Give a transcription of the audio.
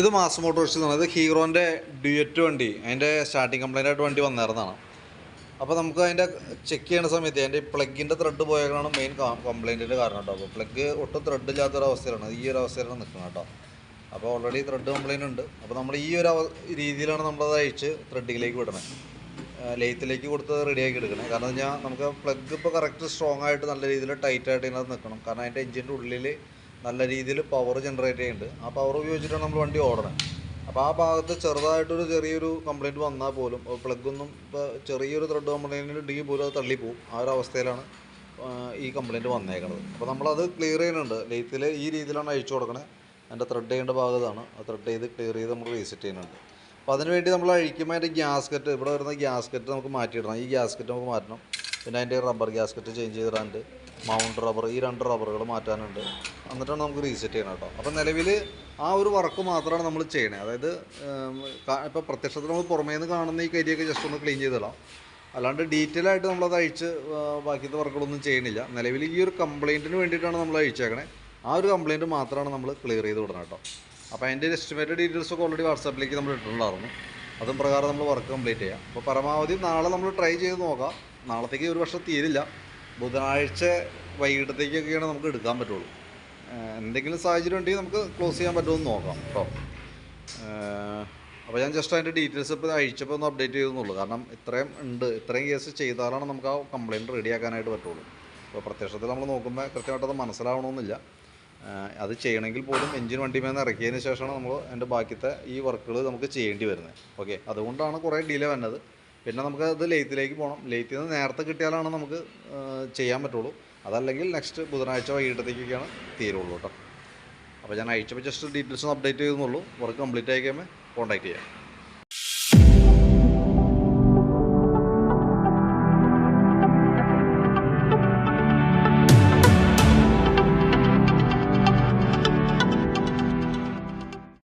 ഇത് mass Motors എന്ന് പറയുന്നത് ഹീറോന്റെ ഡ്യുയറ്റ് വണ്ടി അതിന്റെ സ്റ്റാർട്ടിങ് കംപ്ലൈന്റ് ആയിട്ട് വണ്ടി വന്നിരുന്നതാണ് അപ്പോൾ നമുക്ക് അതിന്റെ ചെക്ക് ചെയ്യുന്ന സമയത്ത് അതിന്റെ പ്ലഗിന്റെ ത്രെഡ് പോയതാണ് മെയിൻ കംപ്ലൈന്റിന്റെ കാരണം കേട്ടോ അപ്പോൾ പ്ലഗ് ഒട്ടും ത്രെഡ് ഇല്ലാത്തൊരവസ്ഥയിലാണ് ഈ ഒരു അവസ്ഥയിലാണ് നിൽക്കുന്നത് കേട്ടോ അപ്പോൾ ഓൾറെഡി ത്രെഡ് കംപ്ലൈന്റ് ഉണ്ട്. അപ്പോൾ നമ്മൾ ഈ ഒരു രീതിയിലാണ് നമ്മളത് അയച്ച് ത്രെഡിലേക്ക് വിടണേ. ലെയ്ത്തിലേക്ക് കൊടുത്ത് റെഡിയാക്കി എടുക്കണം. കാരണം വെച്ചാൽ നമുക്ക് പ്ലഗ് ഇപ്പോൾ കറക്റ്റ് സ്ട്രോങ് ആയിട്ട് നല്ല രീതിയിൽ ടൈറ്റായിട്ട് ഇതിനകത്ത് നിൽക്കണം കാരണം അതിന്റെ എഞ്ചിന്റെ ഉള്ളിൽ നല്ല രീതിയിൽ പവർ ജനറേറ്റ് ചെയ്യുന്നുണ്ട് ആ പവർ ഉപയോഗിച്ചിട്ടാണ് നമ്മൾ വണ്ടി ഓടണം. അപ്പോൾ ആ ഭാഗത്ത് ചെറുതായിട്ടൊരു ചെറിയൊരു കംപ്ലൈന്റ് വന്നാൽ പോലും പ്ലഗൊന്നും ഇപ്പോൾ ചെറിയൊരു ത്രെഡ് കംപ്ലൈന്റ് ഡി പോലും അത് തള്ളിപ്പോവും ആ ഒരു അവസ്ഥയിലാണ് ഈ കംപ്ലൈന്റ് വന്നേക്കുന്നത് അപ്പോൾ നമ്മളത് ക്ലിയർ ചെയ്യുന്നുണ്ട്. ലെയ്ത്തിൽ ഈ രീതിയിലാണ് അഴിച്ചു കൊടുക്കണേ. അതിന്റെ ത്രെഡ് ചെയ്യേണ്ട ഭാഗത്താണ് ആ ത്രെഡ് ചെയ്ത് ക്ലിയർ ചെയ്ത് നമ്മൾ റീസെറ്റ് ചെയ്യുന്നുണ്ട്. അപ്പോൾ അതിന് വേണ്ടി നമ്മൾ അഴിക്കുമ്പോൾ അതിന്റെ ഗ്യാസ്കറ്റ് ഇവിടെ വരുന്ന ഗ്യാസ്കറ്റ് നമുക്ക് മാറ്റിയിടണം. ഈ ഗ്യാസ്കറ്റ് നമുക്ക് മാറ്റണം. പിന്നെ അതിന്റെ റബ്ബർ ഗ്യാസ്കറ്റ് ചേഞ്ച് ചെയ്തിടാനുണ്ട് മൗണ്ട് റബ്ബർ ഈ രണ്ട് റബ്ബറുകൾ മാറ്റാനുണ്ട്. എന്നിട്ടാണ് നമുക്ക് റീസെറ്റ് ചെയ്യണം കേട്ടോ. അപ്പോൾ നിലവിൽ ആ ഒരു വർക്ക് മാത്രമാണ് നമ്മൾ ചെയ്യണേ. അതായത് ഇപ്പോൾ പ്രത്യക്ഷത്തിൽ നമ്മൾ പുറമേ നിന്ന് കാണുന്ന ഈ കരിയൊക്കെ ജസ്റ്റ് ഒന്ന് ക്ലീൻ ചെയ്തിടാം. അല്ലാണ്ട് ഡീറ്റെയിൽ ആയിട്ട് നമ്മളത് അഴിച്ച് ബാക്കിയത്തെ വർക്കുകളൊന്നും ചെയ്യണില്ല. നിലവിൽ ഈ ഒരു കംപ്ലയിന്റിന് വേണ്ടിയിട്ടാണ് നമ്മൾ അഴിച്ചേക്കണേ. ആ ഒരു കംപ്ലയിന്റ് മാത്രമാണ് നമ്മൾ ക്ലിയർ ചെയ്ത് വിടണം കേട്ടോ. അപ്പോൾ അതിന്റെ എസ്റ്റിമേറ്റഡ് ഡീറ്റെയിൽസ് ഒക്കെ ഓൾറെഡി വാട്സാപ്പിലേക്ക് നമ്മൾ ഇട്ടിട്ടുണ്ടായിരുന്നു. അതും പ്രകാരം നമ്മൾ വർക്ക് കംപ്ലീറ്റ് ചെയ്യാം. അപ്പോൾ പരമാവധി നാളെ നമ്മൾ ട്രൈ ചെയ്ത് നോക്കാം. നാളത്തേക്ക് ഒരു വർഷം തീരില്ല. ബുധനാഴ്ച വൈകിട്ടത്തേക്കൊക്കെയാണ് നമുക്ക് എടുക്കാൻ പറ്റുള്ളൂ. എന്തെങ്കിലും സാഹചര്യം ഉണ്ടെങ്കിൽ നമുക്ക് ക്ലോസ് ചെയ്യാൻ പറ്റുമെന്ന് നോക്കാം കേട്ടോ അപ്പോൾ ഞാൻ ജസ്റ്റ് അതിന്റെ ഡീറ്റെയിൽസ് ഇപ്പോൾ അഴിച്ചപ്പോൾ ഒന്ന് അപ്ഡേറ്റ് ചെയ്തെന്നുള്ളൂ. കാരണം ഇത്രയും ഉണ്ട്. ഇത്രയും കേസ് ചെയ്താലാണ് നമുക്ക് ആ കംപ്ലയിന്റ് റെഡിയാക്കാനായിട്ട് പറ്റുള്ളൂ. അപ്പോൾ പ്രത്യക്ഷത്തിൽ നമ്മൾ നോക്കുമ്പോൾ കൃത്യമായിട്ട് അത് മനസ്സിലാവണമെന്നില്ല. അത് ചെയ്യണമെങ്കിൽ പോലും എഞ്ചിൻ വണ്ടി മേന്ന് ഇറക്കിയതിന് ശേഷമാണ് നമ്മൾ അതിന്റെ ബാക്കിയത്തെ ഈ വർക്കുകൾ നമുക്ക് ചെയ്യേണ്ടി വരുന്നത്. ഓക്കെ അതുകൊണ്ടാണ് കുറേ ഡിലേ വന്നത്. പിന്നെ നമുക്ക് അത് ലെയ്ത്തിലേക്ക് പോകണം ലെയ്ത്തിൽ നിന്ന് നേരത്തെ കിട്ടിയാലാണ് നമുക്ക് ചെയ്യാൻ പറ്റുള്ളൂ. അതല്ലെങ്കിൽ നെക്സ്റ്റ് ബുധനാഴ്ച വൈകിട്ടത്തേക്കൊക്കെയാണ് തീരുള്ളൂ കേട്ടോ. അപ്പോൾ ഞാൻ അയച്ചപ്പോൾ ജസ്റ്റ് ഡീറ്റെയിൽസ് അപ്ഡേറ്റ് ചെയ്യുന്നുള്ളൂ വർക്ക് കംപ്ലീറ്റ് ആയി കോൺടാക്ട് ചെയ്യാം.